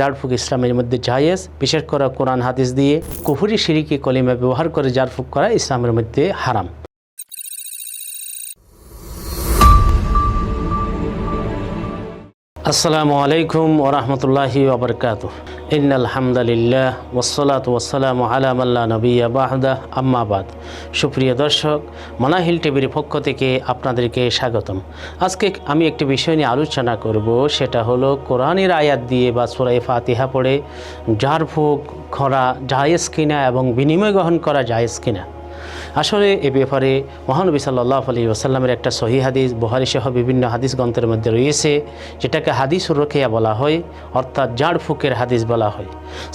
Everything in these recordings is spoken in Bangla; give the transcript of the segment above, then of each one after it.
জারফুক ইসলামের মধ্যে জায়েজ বিশেষ করে কোরআন হাদিস দিয়ে কুফুরি সিরিকি কলিমা ব্যবহার করে জারফুক করা ইসলামের মধ্যে হারাম। আসসালামু আলাইকুম ওরহমতুল্লাহি ওবরকাত ইন আলহামদুলিল্লাহ ওসলাত ওসালাম আলামাল্লা নবিয়া বাহদা। আম্মাবাদ সুপ্রিয় দর্শক, মানাহিল টিভির পক্ষ থেকে আপনাদেরকে স্বাগতম। আজকে আমি একটি বিষয় নিয়ে আলোচনা করব, সেটা হলো কোরআনের আয়াত দিয়ে বা সুরাই ফাতিহা পড়ে ঝাড়ফুঁক খরা জায়েজ কিনা এবং বিনিময় গ্রহণ করা জায়েজ কিনা। আসলে এ ব্যাপারে মহানবী সাল্লাহ আলী ওসাল্লামের একটা সহি হাদিস বহারি সহ বিভিন্ন হাদিস গ্রন্থের মধ্যে রয়েছে। যেটাকে হাদিস রোকেয়া বলা হয়, অর্থাৎ জাঁড় ফুকের হাদিস বলা হয়।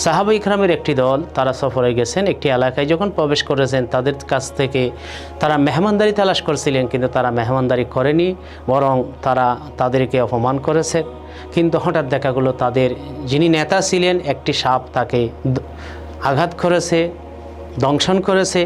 সাহাবা ইকরামের একটি দল, তারা সফরে গেছেন একটি এলাকায়, যখন প্রবেশ করেছেন, তাদের কাছ থেকে তারা মেহমানদারি তালাশ করছিলেন, কিন্তু তারা মেহমানদারি করেনি, বরং তারা তাদেরকে অপমান করেছে। কিন্তু হঠাৎ দেখা গেলো, তাদের যিনি নেতা ছিলেন, একটি সাপ তাকে আঘাত করেছে। দংশন করেছে,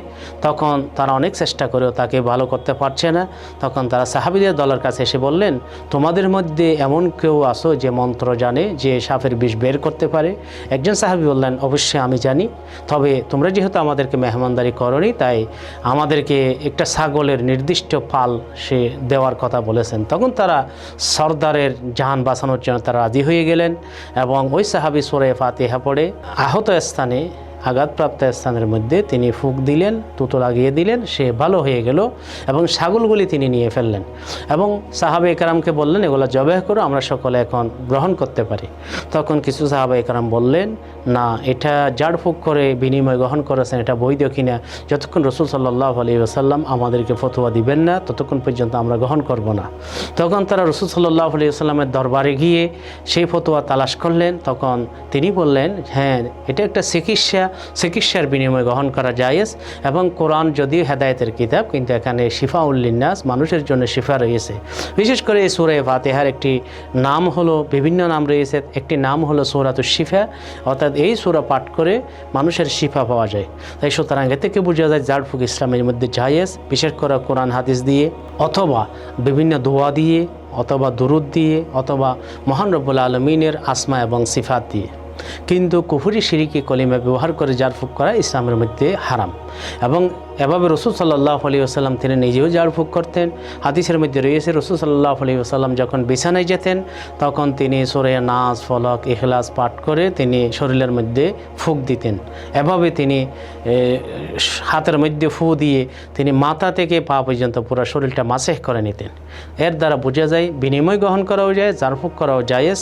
তখন তারা অনেক চেষ্টা করেও তাকে ভালো করতে পারছে না। তখন তারা সাহাবিদের দলের কাছে এসে বললেন, তোমাদের মধ্যে এমন কেউ আসো যে মন্ত্র জানে যে সাপের বিষ বের করতে পারে? একজন সাহাবি বললেন, অবশ্যই আমি জানি। তবে তোমরা যেহেতু আমাদেরকে মেহমানদারি করনি, তাই আমাদেরকে একটা ছাগলের নির্দিষ্ট পাল সে দেওয়ার কথা বলেছেন। তখন তারা সর্দারের জাহান বাঁচানোর জন্য তারা রাজি হয়ে গেলেন এবং ওই সাহাবি সোরে ফাতিহা পড়ে আহত স্থানে আঘাতপ্রাপ্ত স্থানের মধ্যে তিনি ফুক দিলেন, তুতো লাগিয়ে দিলেন, সে ভালো হয়ে গেল এবং ছাগলগুলি তিনি নিয়ে ফেললেন এবং সাহাবে একরামকে বললেন, এগুলো জবাহ করো, আমরা সকলে এখন গ্রহণ করতে পারি। তখন কিছু সাহাবে একরাম বললেন, না, এটা জাড়ফুক করে বিনিময় গ্রহণ করেছেন, এটা বৈধ কিনা? যতক্ষণ রসুল সাল্লাহ আলী আসাল্লাম আমাদেরকে ফতোয়া দিবেন না, ততক্ষণ পর্যন্ত আমরা গ্রহণ করব না। তখন তারা রসুল সাল্লাহ আলী আসাল্লামের দরবারে গিয়ে সেই ফতোয়া তালাশ করলেন। তখন তিনি বললেন হ্যাঁ এটা একটা চিকিৎসা চিকিৎসার বিনিময়ে গ্রহণ করা জায়েজ এবং কোরআন যদিও হেদায়েতের কিতাব, কিন্তু এখানে শিফা উল্লিন্নাস মানুষের জন্য শিফা রয়েছে। বিশেষ করে এই সুরে ফাতেহার একটি নাম হলো, বিভিন্ন নাম রয়েছে, একটি নাম হলো সৌরাত শিফা, অর্থাৎ এই সুরা পাঠ করে মানুষের শিফা পাওয়া যায়। তাই সুতরাং এ থেকে বোঝা যায় জাড়ফুক ইসলামের মধ্যে জায়েজ, বিশেষ করে কোরআন হাদিস দিয়ে, অথবা বিভিন্ন দোয়া দিয়ে, অথবা দুরুদ দিয়ে, অথবা মহান রব্বুল আলমিনের আসমা এবং সিফাত দিয়ে। কিন্তু কুফুরি সিরিকি কলিমা ব্যবহার করে জারফুক করা ইসলামের মধ্যে হারাম। এবং এভাবে রসুল সাল্লাহ আলী আসাল্লাম তিনি নিজেও জারফুক করতেন। হাদিসের মধ্যে রয়েছে, রসুল সাল্লাহ আলী আসাল্লাম যখন বিছানায় যেতেন, তখন তিনি সোরে নাচ ফলক এখলাস পাঠ করে তিনি শরীরের মধ্যে ফুক দিতেন। এভাবে তিনি হাতের মধ্যে ফু দিয়ে তিনি মাথা থেকে পা পর্যন্ত পুরো শরীরটা মাসেহ করে নিতেন। এর দ্বারা বোঝা যায়, বিনিময় গ্রহণ করাও যায় জারফুক করাও জায়েজ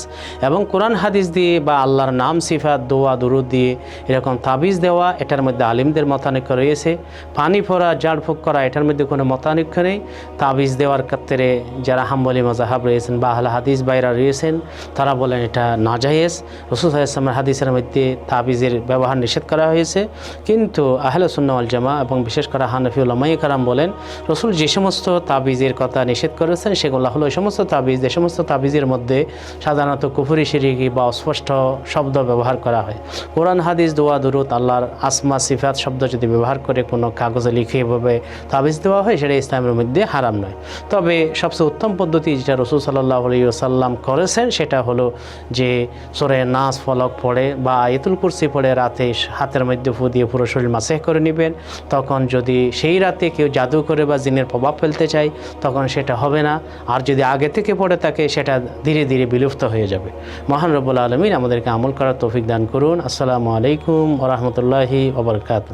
এবং কোরআন হাদিস দিয়ে বা আল্লাহর নাম, সিফাত, দোয়া, দুরুদ দিয়ে এরকম তাবিজ দেওয়া, এটার মধ্যে আলিমদের মতানৈক্য রয়েছে। পানি ফোড়া জাড়ফুক করা, এটার মধ্যে কোনো মতানৈক্য নেই। তাবিজ দেওয়ার ক্ষেত্রে যারা হাম্বলি মজাহাব রয়েছেন বা আহলা হাদিস বাইরা রয়েছেন, তারা বলেন এটা নাজায়েজ। রসুল ইসলামের হাদিসের মধ্যে তাবিজের ব্যবহার নিষেধ করা হয়েছে। কিন্তু আহলে সুন্নাওয়াল জামা এবং বিশেষ করে হানফিউল মাই কারাম বলেন, রসুল যে সমস্ত তাবিজের কথা নিষেধ করেছেন, সেগুলো হলো এই সমস্ত তাবিজ, যে সমস্ত তাবিজের মধ্যে সাধারণত কুফুরি, শিরিকি বা অস্পষ্ট শব্দ ব্যবহার করা হয়। কোরআন, হাদিস, দোয়া দুরুত আল্লাহর আসমা, সিফাত শব্দ যদি ব্যবহার করে কোনো কাগজে লিখে এভাবে তাবিজ দেওয়া হয়, সেটা ইসলামের মধ্যে হারাম নয়। তবে সবচেয়ে উত্তম পদ্ধতি যেটা রসুল সাল্লাহ সাল্লাম করেছেন, সেটা হলো যে সোরে নাচ ফলক পড়ে বা আয়তুল কুরসি পড়ে রাতে হাতের মধ্যে ফু দিয়ে পুরো শরীর মাসেহ করে নেবেন। তখন যদি সেই রাতে কেউ জাদু করে বা জিনের প্রভাব ফেলতে চায়, তখন সেটা হবে না। আর যদি আগে থেকে পড়ে থাকে, সেটা ধীরে ধীরে বিলুপ্ত হয়ে যাবে। মহান রব্বুল আলমিন আমাদেরকে আমল করার তৌফিক দান করুন। আসসালামু আলাইকুম ওরহমতুল্লাহি ওবরকাত